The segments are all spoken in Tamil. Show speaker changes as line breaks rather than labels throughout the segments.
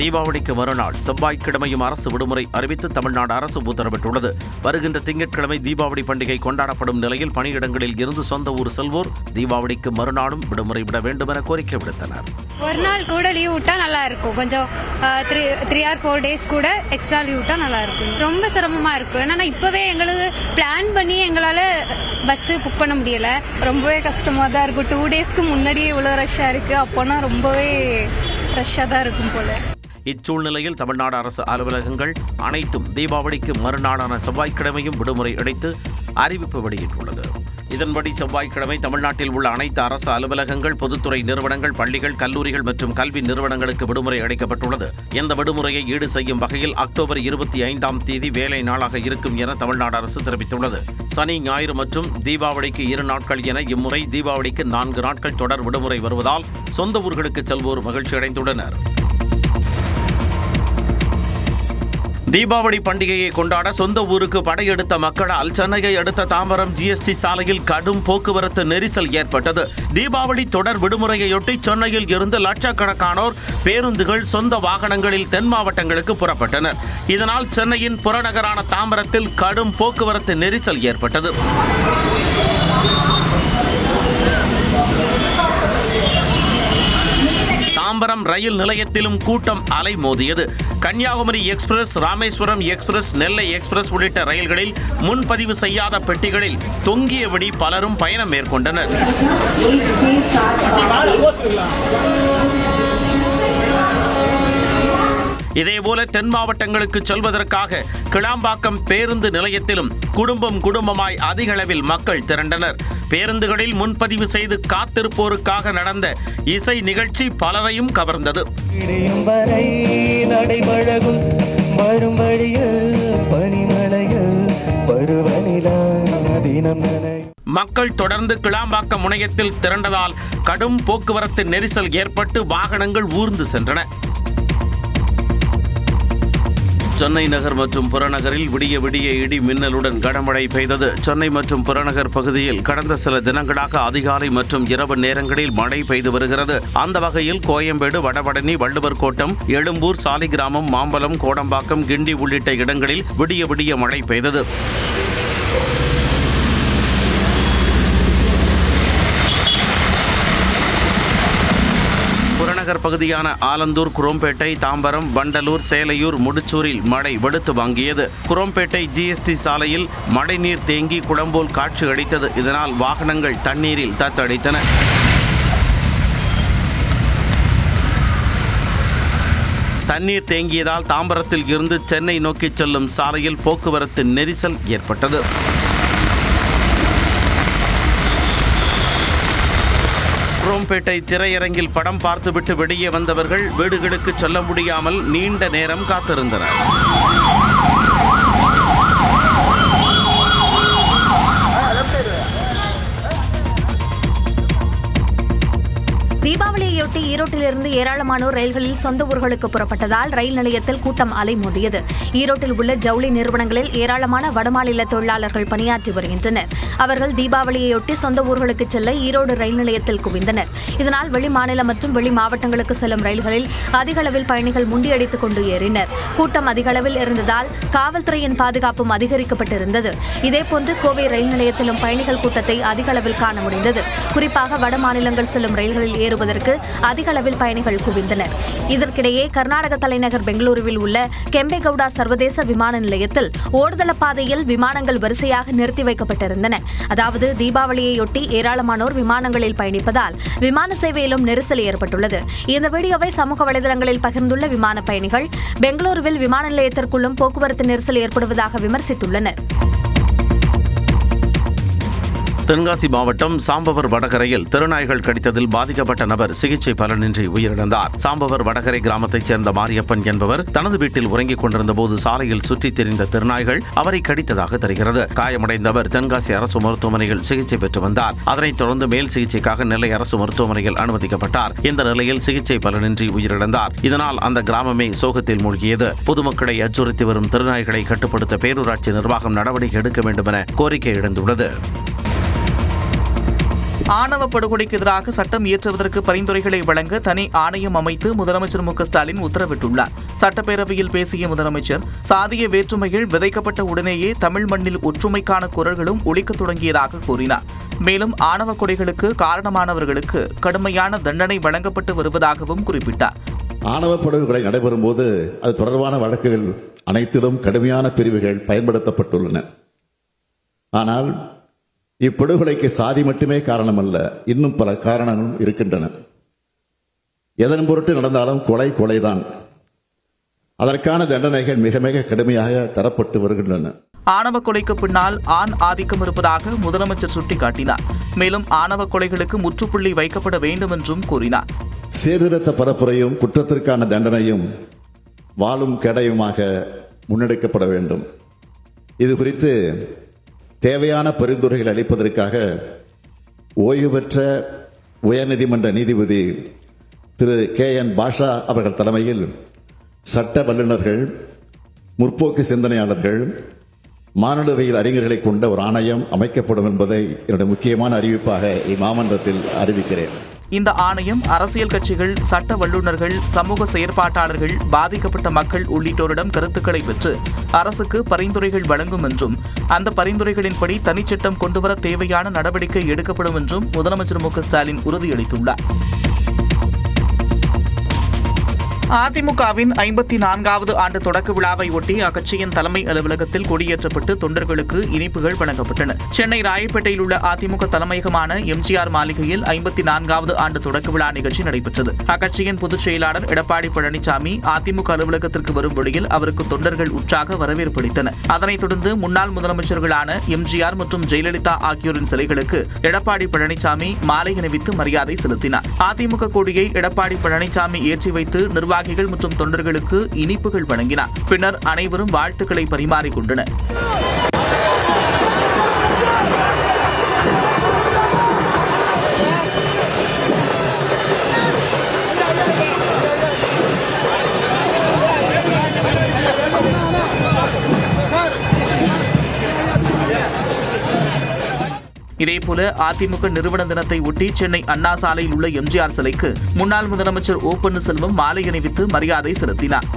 தீபாவளிக்கு மறுநாள் செவ்வாய்க்கிழமையும் அரசு விடுமுறை அறிவித்து தமிழ்நாடு அரசு உத்தரவிட்டுள்ளது வருகின்ற திங்கட்கிழமை தீபாவளி பண்டிகை கொண்டாடப்படும் நிலையில் பணியிடங்களில் இருந்து சொந்த ஊர் செல்வோர் தீபாவளிக்கு மறுநாளும் விடுமுறை விட வேண்டும் என கோரிக்கை விடுத்தனர்
ஒரு நாள் கூட லீவ் விட்டா நல்லா இருக்கும் கொஞ்சம் three three or four days கூட எக்ஸ்ட்ரா லீவ் விட்டா நல்லா இருக்கும் ரொம்ப சிரமமா இருக்கும் ஏன்னா இப்பவே எங்களுக்கு பிளான் பண்ணி எங்களால பஸ் புக் பண்ண முடியல
ரொம்பவே கஷ்டமா தான் இருக்கும் டூ டேஸ்க்கு முன்னாடியே இவ்வளவு ரஷ்ஷா இருக்கு அப்போனா ரொம்பவே ஃப்ரெஷ்ஷாக தான் இருக்கும் போல்
இச்சூழ்நிலையில் தமிழ்நாடு அரசு அலுவலகங்கள் அனைத்தும் தீபாவளிக்கு மறுநாளான செவ்வாய்க்கிழமையும் விடுமுறை அளித்து அறிவிப்பு வெளியிட்டுள்ளது இதன்படி செவ்வாய்க்கிழமை தமிழ்நாட்டில் உள்ள அனைத்து அரசு அலுவலகங்கள் பொதுத்துறை நிறுவனங்கள் பள்ளிகள் கல்லூரிகள் மற்றும் கல்வி நிறுவனங்களுக்கு விடுமுறை அளிக்கப்பட்டுள்ளது இந்த விடுமுறையை ஈடு செய்யும் வகையில் அக்டோபர் இருபத்தி ஐந்தாம் தேதி வேலை நாளாக இருக்கும் என தமிழ்நாடு அரசு தெரிவித்துள்ளது சனி ஞாயிறு மற்றும் தீபாவளிக்கு இரு நாட்கள் என இம்முறை தீபாவளிக்கு நான்கு நாட்கள் தொடர் விடுமுறை வருவதால் சொந்த ஊர்களுக்கு செல்வோர் மகிழ்ச்சியடைந்துள்ளனா் தீபாவளி பண்டிகையை கொண்டாட சொந்த ஊருக்கு படையெடுத்த மக்களால் சென்னையை அடுத்த தாம்பரம் ஜிஎஸ்டி சாலையில் கடும் போக்குவரத்து நெரிசல் ஏற்பட்டது தீபாவளி தொடர் விடுமுறையொட்டி சென்னையில் இருந்து லட்சக்கணக்கானோர் பேருந்துகள் சொந்த வாகனங்களில் தென் மாவட்டங்களுக்கு புறப்பட்டனர் இதனால் சென்னையின் புறநகரான தாம்பரத்தில் கடும் போக்குவரத்து நெரிசல் ஏற்பட்டது சிதம்பரம் ரயில் நிலையத்திலும் கூட்டம் அலை மோதியது Kanyakumari express Rameswaram express Nellai express உள்ளிட்ட ரயில்களில் முன்பதிவு செய்யாத பெட்டிகளில் தொங்கியபடி பலரும் பயணம் மேற்கொண்டனர் இதேபோல தென் மாவட்டங்களுக்கு செல்வதற்காக கிளாம்பாக்கம் பேருந்து நிலையத்திலும் குடும்பம் குடும்பமாய் அதிக அளவில் மக்கள் திரண்டனர் பேருந்துகளில் முன்பதிவு செய்து காத்திருப்போருக்காக நடந்த இசை நிகழ்ச்சி பலரையும் கவர்ந்தது மக்கள் தொடர்ந்து கிளாம்பாக்கம் முனையத்தில் திரண்டதால் கடும் போக்குவரத்து நெரிசல் ஏற்பட்டு வாகனங்கள் ஊர்ந்து சென்றன சென்னை நகர் மற்றும் புறநகரில் விடிய விடிய இடி மின்னலுடன் கனமழை பெய்தது சென்னை மற்றும் புறநகர் பகுதியில் கடந்த சில தினங்களாக அதிகாலை மற்றும் இரவு நேரங்களில் மழை பெய்து வருகிறது அந்த வகையில் கோயம்பேடு வடபடனி வள்ளுவர் கோட்டம் எழும்பூர் சாலிகிராமம் மாம்பலம் கோடம்பாக்கம் கிண்டி உள்ளிட்ட இடங்களில் விடிய விடிய மழை பெய்தது தலைநகர் பகுதியான ஆலந்தூர் குரோம்பேட்டை தாம்பரம் வண்டலூர் சேலையூர் முடிச்சூரில் மழை வெடுத்து வாங்கியது குரோம்பேட்டை ஜிஎஸ்டி சாலையில் மழைநீர் தேங்கி குடம்போல் காட்சி அடித்தது இதனால் வாகனங்கள் தண்ணீரில் தத்தடித்தன தண்ணீர் தேங்கியதால் தாம்பரத்தில் இருந்து சென்னை நோக்கி செல்லும் சாலையில் போக்குவரத்து நெரிசல் ஏற்பட்டது குரோம்பேட்டை திரையரங்கில் படம் பார்த்துவிட்டு வெளியே வந்தவர்கள் வீடுகளுக்கு செல்ல முடியாமல் நீண்ட நேரம் காத்திருந்தனர்
தீபாவளி இதையொட்டி ஈரோட்டிலிருந்து ஏராளமானோர் ரயில்களில் சொந்த ஊர்களுக்கு புறப்பட்டதால் ரயில் நிலையத்தில் கூட்டம் அலைமோதியது ஈரோட்டில் உள்ள ஜவுளி நிறுவனங்களில் ஏராளமான வடமாநில தொழிலாளர்கள் பணியாற்றி வருகின்றனர் அவர்கள் தீபாவளியையொட்டி சொந்த ஊர்களுக்கு செல்ல ஈரோடு ரயில் நிலையத்தில் குவிந்தனர் இதனால் வெளிமாநில மற்றும் வெளி மாவட்டங்களுக்கு செல்லும் ரயில்களில் அதிக அளவில் பயணிகள் முண்டியடித்துக் கொண்டு ஏறினர் கூட்டம் அதிக அளவில் இருந்ததால் காவல்துறையின் பாதுகாப்பும் அதிகரிக்கப்பட்டிருந்தது இதேபோன்று கோவை ரயில் நிலையத்திலும் பயணிகள் கூட்டத்தை அதிக அளவில் காண முடிந்தது குறிப்பாக வட மாநிலங்கள் செல்லும் ரயில்களில் ஏறுவதற்கு அதிக அளவில் பயணிகள் குவிந்தனர் இதற்கிடையே கர்நாடக தலைநகர் பெங்களூருவில் உள்ள கெம்பேகவுடா சர்வதேச விமான நிலையத்தில் ஓடுதள பாதையில் விமானங்கள் வரிசையாக நிறுத்தி வைக்கப்பட்டிருந்தன அதாவது தீபாவளியையொட்டி ஏராளமானோர் விமானங்களில் பயணிப்பதால் விமான சேவையிலும் நெரிசல் ஏற்பட்டுள்ளது இந்த வீடியோவை சமூக வலைதளங்களில் பகிர்ந்துள்ள விமான பயணிகள் பெங்களூருவில் விமான நிலையத்திற்குள்ளும் போக்குவரத்து நெரிசல் ஏற்படுவதாக விமர்சித்துள்ளனர்
தென்காசி மாவட்டம் சாம்பவர் வடகரையில் திருநாய்கள் கடித்ததில் பாதிக்கப்பட்ட நபர் சிகிச்சை பலனின்றி உயிரிழந்தார் சாம்பவர் வடகரை கிராமத்தைச் சேர்ந்த மாரியப்பன் என்பவர் தனது வீட்டில் உறங்கிக் கொண்டிருந்தபோது சாலையில் சுற்றித் திரிந்த திருநாய்கள் அவரை கடித்ததாக தெரிகிறது காயமடைந்தவர் தென்காசி அரசு மருத்துவமனையில் சிகிச்சை பெற்று வந்தார் அதனைத் தொடர்ந்து மேல் சிகிச்சைக்காக நெல்லை அரசு மருத்துவமனையில் அனுமதிக்கப்பட்டார் இந்த நிலையில் சிகிச்சை பலனின்றி உயிரிழந்தார் இதனால் அந்த கிராமமே சோகத்தில் மூழ்கியது பொதுமக்களை அச்சுறுத்தி வரும் திருநாய்களை கட்டுப்படுத்த பேரூராட்சி நிர்வாகம் நடவடிக்கை எடுக்க வேண்டும் என கோரிக்கை எழுந்துள்ளது ஆணவ படுகொலைக்கு எதிராக சட்டம் இயற்றுவதற்கு பரிந்துரைகளை வழங்க தனி ஆணையம் அமைத்து முதலமைச்சர் மு ஸ்டாலின் உத்தரவிட்டுள்ளார் சட்டப்பேரவையில் பேசிய முதலமைச்சர் சாதிய வேற்றுமைகள் விதைக்கப்பட்ட உடனேயே தமிழ் மண்ணில் ஒற்றுமைக்கான குரல்களும் ஒழிக்கத் தொடங்கியதாக கூறினார் மேலும் ஆணவ கொடைகளுக்கு காரணமானவர்களுக்கு கடுமையான தண்டனை வழங்கப்பட்டு வருவதாகவும் குறிப்பிட்டார்
ஆணவ படுகொலை நடைபெறும் போது அது தொடர்பான வழக்குகள் அனைத்திலும் கடுமையான பிரிவுகள் பயன்படுத்தப்பட்டுள்ளன ஆனால் இப்படுகொலைக்கு சாதி மட்டுமே காரணமல்ல இன்னும் பல காரணங்களும் இருக்கின்றன எதன் பொருட்டு நடந்தாலும் கொலை கொலைதான் அதற்கான தண்டனைகள் மிக மிக கடுமையாக தரப்பட்டு வருகின்றன
ஆணவ கொலைக்கு பின்னால் ஆண் ஆதிக்கம் இருப்பதாக முதலமைச்சர் சுட்டிக்காட்டினார் மேலும் ஆணவ கொலைகளுக்கு முற்றுப்புள்ளி வைக்கப்பட வேண்டும் என்றும் கூறினார்
சீர்திருத்த பரப்புரையும் குற்றத்திற்கான தண்டனையும் வாழும் கடையுமாக முன்னெடுக்கப்பட வேண்டும் இது குறித்து தேவையான பரிந்துரைகள் அளிப்பதற்காக ஓய்வு பெற்ற உயர்நீதிமன்ற நீதிபதி திரு கே என் பாஷா அவர்கள் தலைமையில் சட்ட வல்லுநர்கள் முற்போக்கு சிந்தனையாளர்கள் மாநிலவையில் அறிஞர்களை கொண்ட ஒரு ஆணையம் அமைக்கப்படும் என்பதை என்னுடைய முக்கியமான அறிவிப்பாக இம்மாமன்றத்தில் அறிவிக்கிறேன்
இந்த ஆணையம் அரசியல் கட்சிகள் சட்ட வல்லுநர்கள் சமூக செயற்பாட்டாளர்கள் பாதிக்கப்பட்ட மக்கள் உள்ளிட்டோரிடம் கருத்துக்களை பெற்று அரசுக்கு பரிந்துரைகள் வழங்கும் என்றும் அந்த பரிந்துரைகளின்படி தனிச்சட்டம் கொண்டுவர தேவையான நடவடிக்கை எடுக்கப்படும் என்றும் முதலமைச்சர் மு ஸ்டாலின் உறுதியளித்துள்ளார் அதிமுகவின் ஐம்பத்தி நான்காவது ஆண்டு தொடக்க விழாவை ஒட்டி அக்கட்சியின் தலைமை அலுவலகத்தில் கொடியேற்றப்பட்டு தொண்டர்களுக்கு இனிப்புகள் வழங்கப்பட்டன சென்னை ராயப்பேட்டையில் உள்ள அதிமுக தலைமையகமான எம்ஜிஆர் மாளிகையில் ஐம்பத்தி நான்காவது ஆண்டு தொடக்க விழா நிகழ்ச்சி நடைபெற்றது அக்கட்சியின் பொதுச் செயலாளர் எடப்பாடி பழனிசாமி அதிமுக அலுவலகத்திற்கு வரும் வழியில் அவருக்கு தொண்டர்கள் உற்சாக அளித்தனர் அதனைத் தொடர்ந்து முன்னாள் முதலமைச்சர்களான எம்ஜிஆர் மற்றும் ஜெயலலிதா ஆகியோரின் சிலைகளுக்கு எடப்பாடி பழனிசாமி மாலை அணிவித்து மரியாதை செலுத்தினார் அதிமுக கொடியை எடப்பாடி பழனிசாமி ஏற்றி வைத்து நிர்வாக நிர்வாகிகள் மற்றும் தொண்டர்களுக்கு இனிப்புகள் வழங்கினார் பின்னர் அனைவரும் வாழ்த்துக்களை பரிமாறிக்கொண்டனர் இதேபோல அதிமுக நிறுவன தினத்தை ஒட்டி சென்னை அண்ணா சாலையில் உள்ள எம்ஜிஆர் சிலைக்கு முன்னாள் முதலமைச்சர் ஓ பன்னீர்செல்வம் மாலை அணிவித்து மரியாதை செலுத்தினார்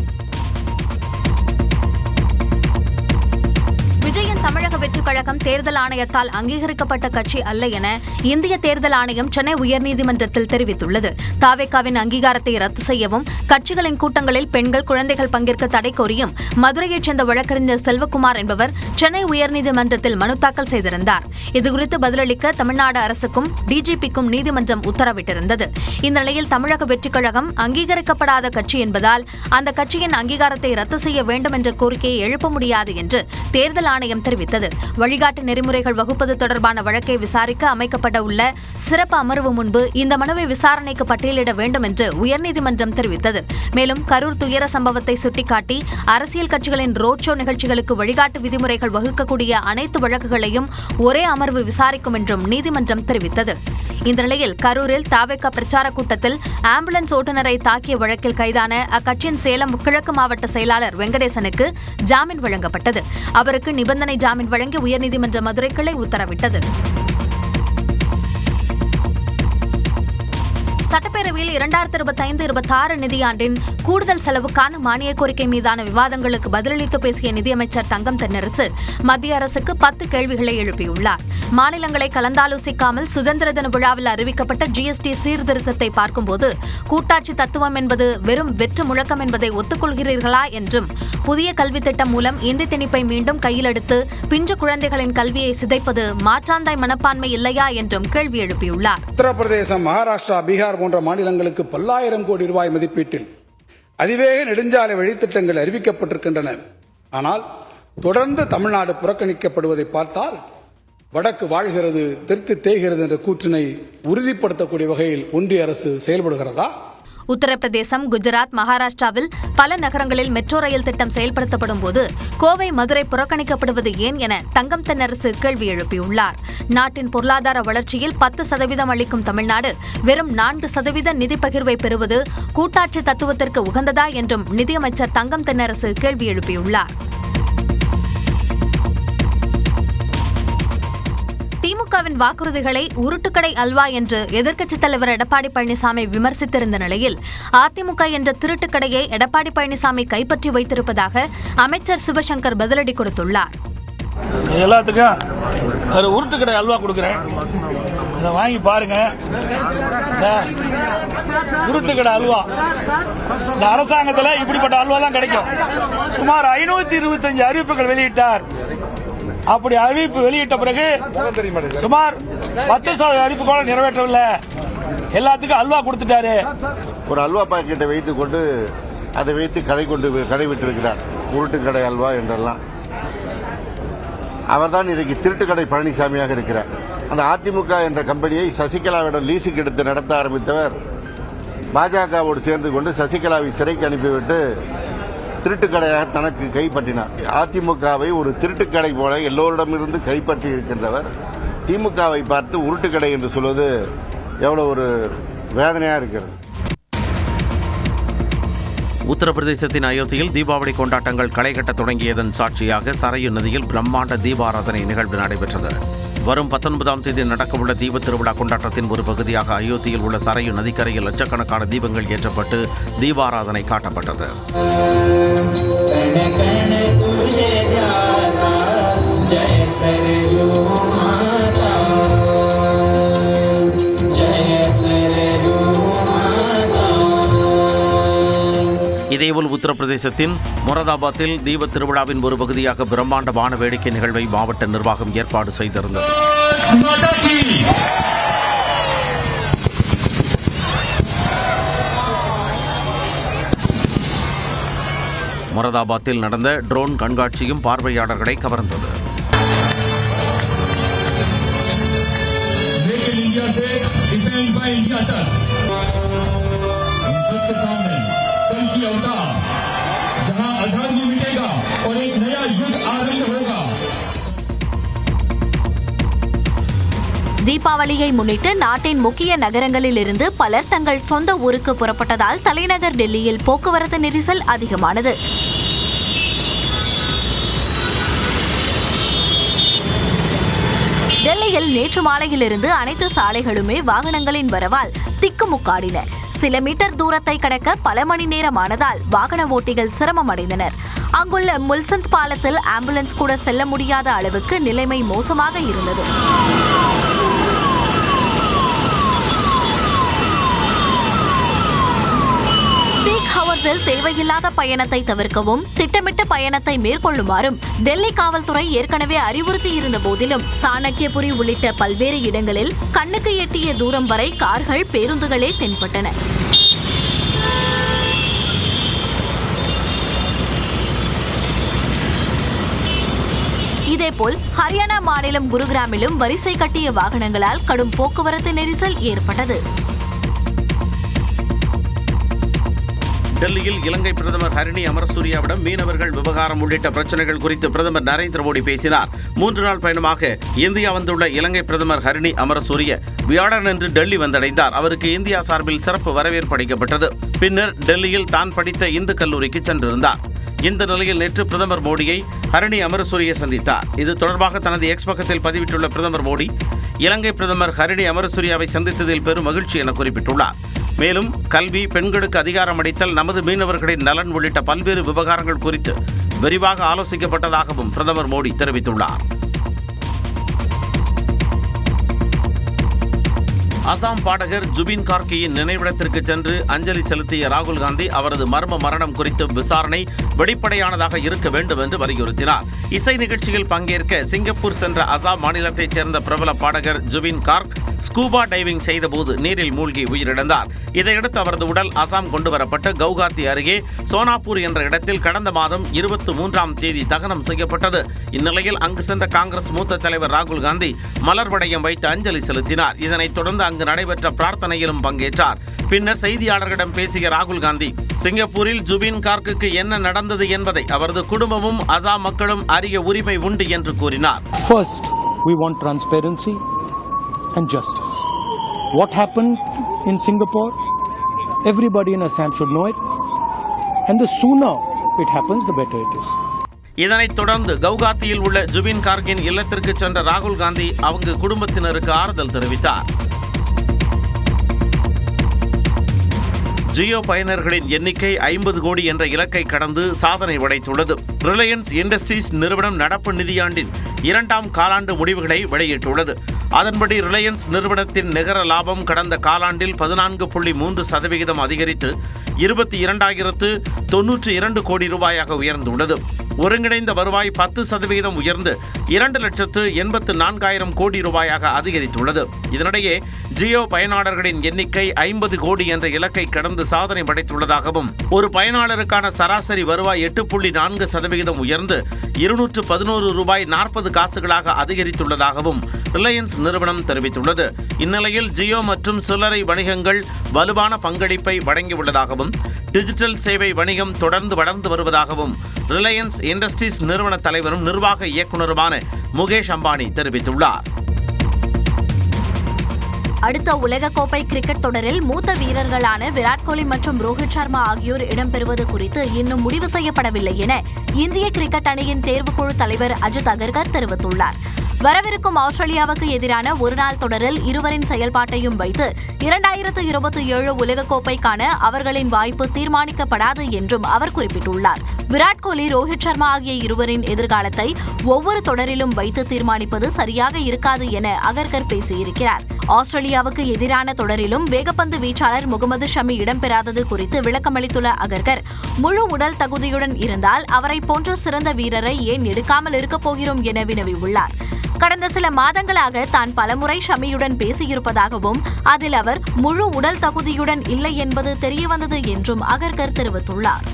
தமிழக வெற்றி கழகம் தேர்தல் ஆணையத்தால் அங்கீகரிக்கப்பட்ட கட்சி அல்ல என இந்திய தேர்தல் ஆணையம் சென்னை உயர்நீதிமன்றத்தில் தெரிவித்துள்ளது தாவேக்காவின் அங்கீகாரத்தை ரத்து செய்யவும் கட்சிகளின் கூட்டங்களில் பெண்கள் குழந்தைகள் பங்கேற்க தடை கோரியும் மதுரையைச் சேர்ந்த வழக்கறிஞர் செல்வகுமார் என்பவர் சென்னை உயர்நீதிமன்றத்தில் மனு தாக்கல் செய்திருந்தார் இதுகுறித்து பதிலளிக்க தமிழ்நாடு அரசுக்கும் டிஜிபிக்கும் நீதிமன்றம் உத்தரவிட்டிருந்தது இந்நிலையில் தமிழக வெற்றிக் கழகம் அங்கீகரிக்கப்படாத கட்சி என்பதால் அந்த கட்சியின் அங்கீகாரத்தை ரத்து செய்ய வேண்டும் என்ற கோரிக்கையை எழுப்ப முடியாது என்று தேர்தல் ஆணையம் தெரிவித்துள்ளது தெரிவித்தது வழிகாட்டு நெறிமுறைகள் வகுப்பது தொடர்பான வழக்கை விசாரிக்க அமைக்கப்பட உள்ள சிறப்பு அமர்வு முன்பு இந்த மனுவை விசாரணைக்கு பட்டியலிட வேண்டும் என்று உயர்நீதிமன்றம் தெரிவித்தது மேலும் கரூர் துயர சம்பவத்தை சுட்டிக்காட்டி அரசியல் கட்சிகளின் ரோட் ஷோ நிகழ்ச்சிகளுக்கு வழிகாட்டு விதிமுறைகள் வகுக்கக்கூடிய அனைத்து வழக்குகளையும் ஒரே அமர்வு விசாரிக்கும் என்றும் நீதிமன்றம் தெரிவித்தது இந்த நிலையில் கரூரில் தாவேக்க பிரச்சார கூட்டத்தில் ஆம்புலன்ஸ் ஓட்டுநரை தாக்கிய வழக்கில் கைதான அக்கட்சியின் சேலம் கிழக்கு மாவட்ட செயலாளர் வெங்கடேசனுக்கு ஜாமீன் வழங்கப்பட்டது அவருக்கு நிபந்தனை ஜாமீன் வழங்கி உயர்நீதிமன்ற மதுரை கிளை உத்தரவிட்டது சட்டப்பேரவையில் இரண்டாயிரத்தி இருபத்தி ஐந்து இருபத்தி ஆறு நிதியாண்டின் கூடுதல் செலவுக்கான மானிய கோரிக்கை மீதான விவாதங்களுக்கு பதிலளித்து பேசிய நிதியமைச்சர் தங்கம் தென்னரசு மத்திய அரசுக்கு பத்து கேள்விகளை எழுப்பியுள்ளார் மாநிலங்களை கலந்தாலோசிக்காமல் சுதந்திர தின விழாவில் அறிவிக்கப்பட்ட ஜிஎஸ்டி சீர்திருத்தத்தை பார்க்கும்போது கூட்டாட்சி தத்துவம் என்பது வெறும் வெற்று முழக்கம் என்பதை ஒத்துக்கொள்கிறீர்களா என்றும் புதிய கல்வி திட்டம் மூலம் இந்தி திணிப்பை மீண்டும் கையிலெடுத்து பிஞ்சு குழந்தைகளின் கல்வியை சிதைப்பது மாற்றாந்தாய் மனப்பான்மை இல்லையா என்றும் கேள்வி எழுப்பியுள்ளார்
உத்தரப்பிரதேசம் மகாராஷ்டிரா பீகார் போன்ற மாநிலங்களுக்கு பல்லாயிரம் கோடி ரூபாய் மதிப்பீட்டில் அதிவேக நெடுஞ்சாலை வழித்திட்டங்கள் அறிவிக்கப்பட்டிருக்கின்றன ஆனால் தொடர்ந்து தமிழ்நாடு புறக்கணிக்கப்படுவதை பார்த்தால் வடக்கு வாழ்கிறது தெற்கு தேய்கிறது என்ற கூற்றினை உறுதிப்படுத்தக்கூடிய வகையில் ஒன்றிய அரசு செயல்படுகிறதா
உத்தரப்பிரதேசம் குஜராத் மகாராஷ்டிராவில் பல நகரங்களில் மெட்ரோ ரயில் திட்டம் செயல்படுத்தப்படும் போது கோவை மதுரை புறக்கணிக்கப்படுவது ஏன் என தங்கம் தென்னரசு கேள்வி எழுப்பியுள்ளார் நாட்டின் பொருளாதார வளர்ச்சியில் பத்து சதவீதம் அளிக்கும் தமிழ்நாடு வெறும் நான்கு சதவீத நிதி பகிர்வை பெறுவது கூட்டாட்சி தத்துவத்திற்கு உகந்ததா என்றும் நிதியமைச்சர் தங்கம் தென்னரசு கேள்வி எழுப்பியுள்ளார் திமுகவின் வாக்குறுதிகளை உருட்டுக்கடை அல்வா என்று எதிர்க்கட்சித் தலைவர் எடப்பாடி பழனிசாமி விமர்சித்திருந்த நிலையில் அதிமுக என்ற திருட்டுக்கடையை எடப்பாடி பழனிசாமி கைப்பற்றி வைத்திருப்பதாக அமைச்சர் சிவசங்கர் பதிலடி கொடுத்துள்ளார்
எல்லாத்துக்கும் ஒரு உருட்டுக்கடை அல்வா கொடுக்குறேன் இதை வாங்கி பாருங்க உருட்டுக்கடை அல்வா இந்த அரசாங்கத்தில் இப்படிப்பட்ட அல்வா தான் கிடைக்கும் சுமார் ஐநூத்தி இருபத்தஞ்சு அறிவிப்புகள் வெளியிட்டார் அப்படி அறிவிப்பு வெளியிட்ட பிறகு சுமார் பத்து சதவீத அறிவிப்பு கூட நிறைவேற்றவில்லை எல்லாத்துக்கும் அல்வா கொடுத்துட்டாரு
ஒரு அல்வா பாக்கெட்டை வைத்து கொண்டு அதை வைத்து கதை கொண்டு கதை விட்டிருக்கிறார் உருட்டுக்கடை அல்வா என்றெல்லாம் அவர்தான் இன்றைக்கு திருட்டுக்கடை பழனிசாமியாக இருக்கிறார் அந்த அதிமுக என்ற கம்பெனியை சசிகலாவிடம் லீஸுக்கு எடுத்து நடத்த ஆரம்பித்தவர் பாஜகவோடு சேர்ந்து கொண்டு சசிகலாவை சிறைக்கு அனுப்பிவிட்டு திருட்டுக்கடையாக தனக்கு கைப்பற்றினார் அதிமுகவை ஒரு திருட்டுக்கடை போல எல்லோரிடமிருந்து கைப்பற்றி இருக்கின்றவர் திமுகவை பார்த்து உருட்டுக்கடை என்று சொல்வது எவ்வளோ ஒரு வேதனையாக இருக்கிறது
உத்தரப்பிரதேசத்தின் அயோத்தியில் தீபாவளி கொண்டாட்டங்கள் களைகட்ட தொடங்கியதன் சாட்சியாக சரையு நதியில் பிரம்மாண்ட தீபாராதனை நிகழ்வு நடைபெற்றது வரும் பத்தொன்பதாம் தேதி நடக்கவுள்ள தீப திருவிழா கொண்டாட்டத்தின் ஒரு பகுதியாக அயோத்தியில் உள்ள சரையு நதிக்கரையில் லட்சக்கணக்கான தீபங்கள் ஏற்றப்பட்டு தீபாராதனை காட்டப்பட்டது ஜெய இதேபோல் உத்தரப்பிரதேசத்தின் மொரதாபாத்தில் தீபத் திருவிழாவின் ஒரு பகுதியாக பிரம்மாண்ட வான வேடிக்கை நிகழ்வை மாவட்ட நிர்வாகம் ஏற்பாடு செய்திருந்தது மொரதாபாத்தில் நடந்த ட்ரோன் கண்காட்சியும் பார்வையாளர்களை கவர்ந்தது இந்தியா
नया युग आरंभ होगा தீபாவளியை முன்னிட்டு நாட்டின் முக்கிய நகரங்களில் இருந்து பலர் தங்கள் சொந்த ஊருக்கு புறப்பட்டதால் தலைநகர் டெல்லியில் போக்குவரத்து நெரிசல் அதிகமானது டெல்லியில் நேற்று மாலையிலிருந்து அனைத்து சாலைகளுமே வாகனங்களின் வரவால் திக்குமுக்காடின சில மீட்டர் தூரத்தை கடக்க பல மணி நேரமானதால் வாகன ஓட்டிகள் சிரமமடைந்தனர் அங்குள்ள முல்சந்த் பாலத்தில் ஆம்புலன்ஸ் கூட செல்ல முடியாத அளவுக்கு நிலைமை மோசமாக இருந்தது ஹவர்ஸில் தேவையில்லாத பயணத்தை தவிர்க்கவும் திட்டமிட்ட பயணத்தை மேற்கொள்ளுமாறும் டெல்லி காவல்துறை ஏற்கனவே அறிவுறுத்தி இருந்த போதிலும் சாணக்கியபுரி உள்ளிட்ட பல்வேறு இடங்களில் கண்ணுக்கு எட்டிய தூரம் வரை கார்கள் பேருந்துகளே தென்பட்டன இதேபோல் ஹரியானா மாநிலம் குருகிராமிலும் வரிசை கட்டிய வாகனங்களால் கடும் போக்குவரத்து நெரிசல் ஏற்பட்டது
டெல்லியில் இலங்கை பிரதமர் ஹரிணி அமரசூரியாவிடம் மீனவர்கள் விவகாரம் உள்ளிட்ட பிரச்சனைகள் குறித்து பிரதமர் நரேந்திர மோடி பேசினார் மூன்று நாள் பயணமாக இந்தியா வந்துள்ள இலங்கை பிரதமர் ஹரிணி அமரசூரிய வியாழனன்று டெல்லி வந்தடைந்தார் அவருக்கு இந்தியா சார்பில் சிறப்பு வரவேற்பு அளிக்கப்பட்டது பின்னர் டெல்லியில் தான் படித்த இந்து கல்லூரிக்கு சென்றிருந்தார் இந்த நிலையில் நேற்று பிரதமர் மோடியை ஹரணி அமரசூரிய சந்தித்தார் இது தொடர்பாக தனது எக்ஸ் பக்கத்தில் பதிவிட்டுள்ள பிரதமர் மோடி இலங்கை பிரதமர் ஹரிணி அமரசூரியாவை சந்தித்ததில் பெரும் மகிழ்ச்சி என குறிப்பிட்டுள்ளார் மேலும் கல்வி பெண்களுக்கு அதிகாரம் அளித்தல் நமது மீனவர்களின் நலன் உள்ளிட்ட பல்வேறு விவகாரங்கள் குறித்து விரிவாக ஆலோசிக்கப்பட்டதாகவும் பிரதமர் மோடி தெரிவித்துள்ளார் அசாம் பாடகர் ஜுபின் கார்கியின் நினைவிடத்திற்கு சென்று அஞ்சலி செலுத்திய ராகுல் காந்தி அவரது மர்ம மரணம் குறித்து விசாரணை வெளிப்படையானதாக இருக்க வேண்டும் என்று வலியுறுத்தினார் இசை நிகழ்ச்சியில் பங்கேற்க சிங்கப்பூர் சென்ற அசாம் மாநிலத்தைச் சேர்ந்த பிரபல பாடகர் ஜுபின் கார்க் ஸ்கூபா டைவிங் செய்தபோது நீரில் மூழ்கி உயிரிழந்தார் இதையடுத்து அவரது உடல் அசாம் கொண்டு கவுகாத்தி அருகே சோனாப்பூர் என்ற இடத்தில் கடந்த மாதம் இருபத்தி மூன்றாம் தேதி தகனம் செய்யப்பட்டது இந்நிலையில் அங்கு சென்ற காங்கிரஸ் மூத்த தலைவர் ராகுல் காந்தி மலர் வளையம் வைத்து அஞ்சலி செலுத்தினார் இதனைத் தொடர்ந்து அங்கு நடைபெற்ற பிரார்த்தனையிலும் பங்கேற்றார் பின்னர் செய்தியாளர்களிடம் பேசிய ராகுல் காந்தி சிங்கப்பூரில் ஜுபின் கார்க்குக்கு என்ன நடந்தது என்பதை அவரது குடும்பமும் அசாம் மக்களும் அறிய உரிமை உண்டு என்று கூறினார்
and justice. What happened in Singapore? Everybody in Assam should know it. And the sooner it happens, the better it is.
இதனைத் தொடர்ந்து கவுகாத்தியில் உள்ள ஜுபின் கார்கின் இல்லத்திற்கு சென்ற ராகுல் காந்தி அவங்க குடும்பத்தினருக்கு ஆறுதல் தெரிவித்தார் ஜியோ பயனர்களின் எண்ணிக்கை ஐம்பது கோடி என்ற இலக்கை கடந்து சாதனை உடைத்துள்ளது ரிலையன்ஸ் இண்டஸ்ட்ரீஸ் நிறுவனம் நடப்பு நிதியாண்டின் இரண்டாம் காலாண்டு முடிவுகளை வெளியிட்டுள்ளது அதன்படி ரிலையன்ஸ் நிறுவனத்தின் நிகர லாபம் கடந்த காலாண்டில் பதினான்கு புள்ளி மூன்று சதவிகிதம் அதிகரித்து இருபத்தி இரண்டாயிரத்து தொன்னூற்றி இரண்டு கோடி ரூபாயாக உயர்ந்துள்ளது ஒருங்கிணைந்த வருவாய் பத்து சதவிகிதம் உயர்ந்து இரண்டு லட்சத்து எண்பத்து நான்காயிரம் கோடி ரூபாயாக அதிகரித்துள்ளது இதனிடையே ஜியோ பயனாளர்களின் எண்ணிக்கை ஐம்பது கோடி என்ற இலக்கை கடந்து சாதனை படைத்துள்ளதாகவும் ஒரு பயனாளருக்கான சராசரி வருவாய் எட்டு புள்ளி நான்கு சதவிகிதம் உயர்ந்து இருநூற்று பதினோரு ரூபாய் நாற்பது காசுகளாக அதிகரித்துள்ளதாகவும் ரிலையன்ஸ் நிறுவனம் தெரிவித்துள்ளது இந்நிலையில் ஜியோ மற்றும் சில்லறை வணிகங்கள் வலுவான பங்களிப்பை வழங்கியுள்ளதாகவும் டிஜிட்டல் சேவை வணிகம் தொடர்ந்து வளர்ந்து வருவதாகவும் ரிலையன்ஸ் இண்டஸ்ட்ரீஸ் நிறுவன தலைவரும் நிர்வாக இயக்குநருமான முகேஷ் அம்பானி தெரிவித்துள்ளார்
அடுத்த உலகக்கோப்பை கிரிக்கெட் தொடரில் மூத்த வீரர்களான விராட் கோலி மற்றும் ரோஹித் சர்மா ஆகியோர் இடம்பெறுவது குறித்து இன்னும் முடிவு செய்யப்படவில்லை என இந்திய கிரிக்கெட் அணியின் தேர்வுக்குழு தலைவர் அஜித் அகர்கர் தெரிவித்துள்ளார் வரவிருக்கும் ஆஸ்திரேலியாவுக்கு எதிரான ஒருநாள் தொடரில் இருவரின் செயல்பாட்டையும் வைத்து இரண்டாயிரத்து இருபத்தி ஏழு உலகக்கோப்பைக்கான அவர்களின் வாய்ப்பு தீர்மானிக்கப்படாது என்றும் அவர் குறிப்பிட்டுள்ளார் விராட் கோலி ரோஹித் சர்மா ஆகிய இருவரின் எதிர்காலத்தை ஒவ்வொரு தொடரிலும் வைத்து தீர்மானிப்பது சரியாக இருக்காது என அகர்கர் பேசியிருக்கிறார் ஆஸ்திரேலியாவுக்கு எதிரான தொடரிலும் வேகப்பந்து வீச்சாளர் முகமது ஷமி இடம்பெறாதது குறித்து விளக்கமளித்துள்ள அகர்கர் முழு உடல் தகுதியுடன் இருந்தால் அவரை போன்ற சிறந்த வீரரை ஏன் எடுக்காமல் இருக்கப் போகிறோம் என வினவியுள்ளார் கடந்த சில மாதங்களாக தான் பலமுறை ஷமியுடன் பேசியிருப்பதாகவும் அதில் அவர் முழு உடல் தகுதியுடன் இல்லை என்பது தெரியவந்தது என்றும் அகர்கர் தெரிவித்துள்ளார்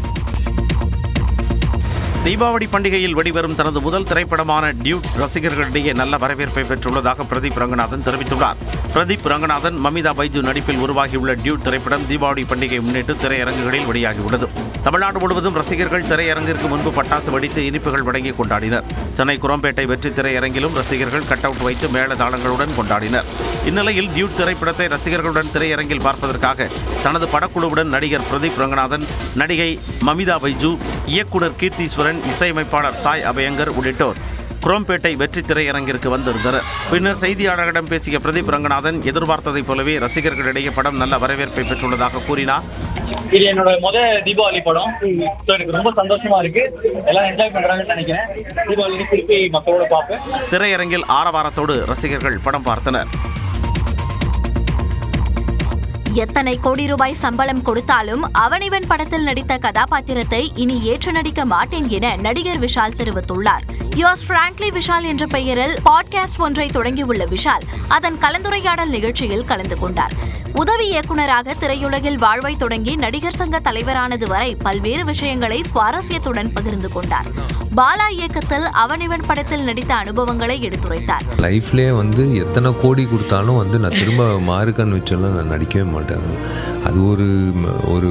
தீபாவளி பண்டிகையில் வெளிவரும் தனது முதல் திரைப்படமான டியூட் ரசிகர்களிடையே நல்ல வரவேற்பை பெற்றுள்ளதாக பிரதீப் ரங்கநாதன் தெரிவித்துள்ளார் பிரதீப் ரங்கநாதன் மமிதா பைஜு நடிப்பில் உருவாகியுள்ள டியூட் திரைப்படம் தீபாவளி பண்டிகை முன்னிட்டு திரையரங்குகளில் வெளியாகியுள்ளது தமிழ்நாடு முழுவதும் ரசிகர்கள் திரையரங்கிற்கு முன்பு பட்டாசு வெடித்து இனிப்புகள் வழங்கி கொண்டாடினர் சென்னை குரம்பேட்டை வெற்றி திரையரங்கிலும் ரசிகர்கள் கட் அவுட் வைத்து மேலதாளங்களுடன் கொண்டாடினர் இந்நிலையில் டியூட் திரைப்படத்தை ரசிகர்களுடன் திரையரங்கில் பார்ப்பதற்காக தனது படக்குழுவுடன் நடிகர் பிரதீப் ரங்கநாதன் நடிகை மமிதா பைஜு இயக்குனர் கீர்த்தீஸ்வரன் கண்ணன் இசையமைப்பாளர் சாய் அபயங்கர் உள்ளிட்டோர் குரோம்பேட்டை வெற்றி திரையரங்கிற்கு வந்திருந்தனர் பின்னர் செய்தியாளர்களிடம் பேசிய பிரதீப் ரங்கநாதன் எதிர்பார்த்ததைப் போலவே ரசிகர்களிடையே படம் நல்ல வரவேற்பை பெற்றுள்ளதாக கூறினார்
இது என்னோட முதல் தீபாவளி படம் எனக்கு ரொம்ப சந்தோஷமா இருக்கு எல்லாம் என்ஜாய் பண்றாங்கன்னு நினைக்கிறேன் தீபாவளி திருப்பி மக்களோட பார்ப்பேன்
திரையரங்கில் ஆரவாரத்தோடு ரசிகர்கள் படம் பார்த்தனர்
எத்தனை கோடி ரூபாய் சம்பளம் கொடுத்தாலும் அவனிவன் படத்தில் நடித்த கதாபாத்திரத்தை இனி ஏற்று நடிக்க மாட்டேன் என நடிகர் விஷால் தெரிவித்துள்ளார் யோஸ் பிராங்க்லி விஷால் என்ற பெயரில் பாட்காஸ்ட் ஒன்றை தொடங்கியுள்ள விஷால் அதன் கலந்துரையாடல் நிகழ்ச்சியில் கலந்து கொண்டார் உதவி இயக்குநராக திரையுலகில் வாழ்வை தொடங்கி நடிகர் சங்க தலைவரானது வரை பல்வேறு விஷயங்களை சுவாரஸ்யத்துடன் பகிர்ந்து கொண்டார் பாலா இயக்கத்தில் அவனிவன் படத்தில் நடித்த அனுபவங்களை எடுத்துரைத்தார்
லைஃப்லேயே வந்து எத்தனை கோடி கொடுத்தாலும் வந்து நான் திரும்ப மாறுக்கன்னு வச்சோம்னா நான் நடிக்கவே மாட்டேன் மாட்டார் அது ஒரு ஒரு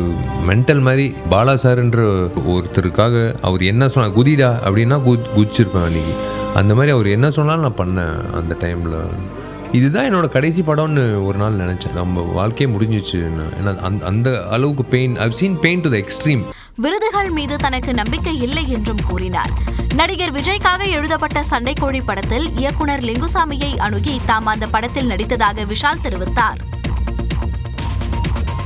மென்டல் மாதிரி பாலா சார்ன்ற ஒருத்தருக்காக அவர் என்ன சொன்னார் குதிடா அப்படின்னா கு குதிச்சிருப்பேன் அன்றைக்கி அந்த மாதிரி அவர் என்ன சொன்னாலும் நான் பண்ணேன் அந்த டைமில் இதுதான் என்னோடய கடைசி படம்னு ஒரு நாள் நினச்சேன் நம்ம வாழ்க்கையே முடிஞ்சிச்சு ஏன்னா அந்த அந்த அளவுக்கு pain I've seen pain to the extreme
விருதுகள் மீது தனக்கு நம்பிக்கை இல்லை என்றும் கூறினார் நடிகர் விஜய்க்காக எழுதப்பட்ட சண்டைக்கோழி படத்தில் இயக்குனர் லிங்குசாமியை அணுகி தாம் அந்த படத்தில் நடித்ததாக விஷால் தெரிவித்தார்